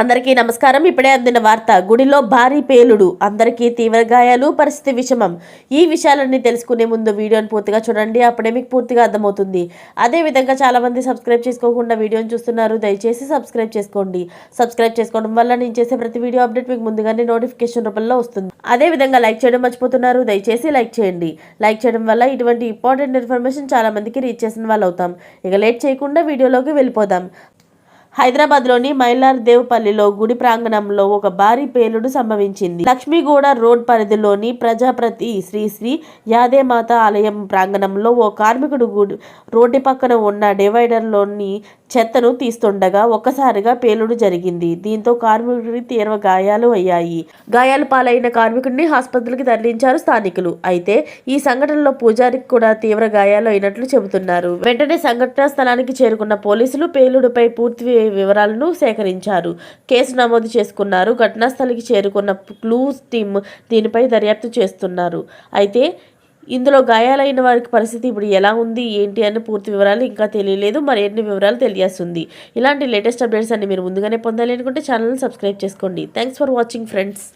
అందరికీ నమస్కారం. ఇప్పుడే అందిన వార్త గుడిలో భారీ పేలుడు అందరికీ తీవ్ర గాయాలు పరిస్థితి విషమం. ఈ విషయాలన్నీ తెలుసుకునే ముందు వీడియోని పూర్తిగా చూడండి అప్పుడే మీకు పూర్తిగా అర్థమవుతుంది. అదే విధంగా చాలా మంది సబ్స్క్రైబ్ చేసుకోకుండా వీడియోని చూస్తున్నారు దయచేసి సబ్స్క్రైబ్ చేసుకోండి. సబ్స్క్రైబ్ చేసుకోవడం వల్ల నేను చేసే ప్రతి వీడియో అప్డేట్ మీకు ముందుగానే నోటిఫికేషన్ రూపంలో వస్తుంది. అదే విధంగా లైక్ చేయడం మర్చిపోతున్నారు దయచేసి లైక్ చేయండి. లైక్ చేయడం వల్ల ఇటువంటి ఇంపార్టెంట్ ఇన్ఫర్మేషన్ చాలా మందికి రీచ్ చేసిన వాళ్ళు అవుతాం ఇక లేట్ చేయకుండా వీడియోలోకి వెళ్ళిపోదాం. హైదరాబాద్లోని మైలార్దేవ్పల్లిలో గుడి ప్రాంగణంలో ఒక భారీ పేలుడు సంభవించింది. లక్ష్మీగూడ రోడ్ పరిధిలోని ప్రజాప్రతి శ్రీ శ్రీ యాదేమాత ఆలయం ప్రాంగణంలో ఓ కార్మికుడు గుడి రోడ్డు పక్కన ఉన్న డివైడర్లోని చెత్తను తీస్తుండగా ఒక్కసారిగా పేలుడు జరిగింది. దీంతో కార్మికుడికి తీవ్ర గాయాలు అయ్యాయి. గాయాలు పాలైన కార్మికుడిని ఆసుపత్రికి తరలించారు స్థానికులు. అయితే ఈ సంఘటనలో పూజారికి కూడా తీవ్ర గాయాలు అయినట్లు చెబుతున్నారు. వెంటనే సంఘటనా స్థలానికి చేరుకున్న పోలీసులు పేలుడుపై పూర్తి వివరాలను సేకరించారు. కేసు నమోదు చేసుకున్నారు. ఘటనా స్థలికి చేరుకున్న క్లూ టీమ్ దీనిపై దర్యాప్తు చేస్తున్నారు. అయితే ఇందులో గాయాలైన వారికి పరిస్థితి ఇప్పుడు ఎలా ఉంది ఏంటి అని పూర్తి వివరాలు ఇంకా తెలియలేదు. మరి ఎన్ని వివరాలు తెలియాల్సింది? ఇలాంటి లేటెస్ట్ అప్డేట్స్ అన్ని మీరు ముందుగానే పొందాలి అనుకుంటే ఛానల్ని సబ్స్క్రైబ్ చేసుకోండి. Thanks for watching friends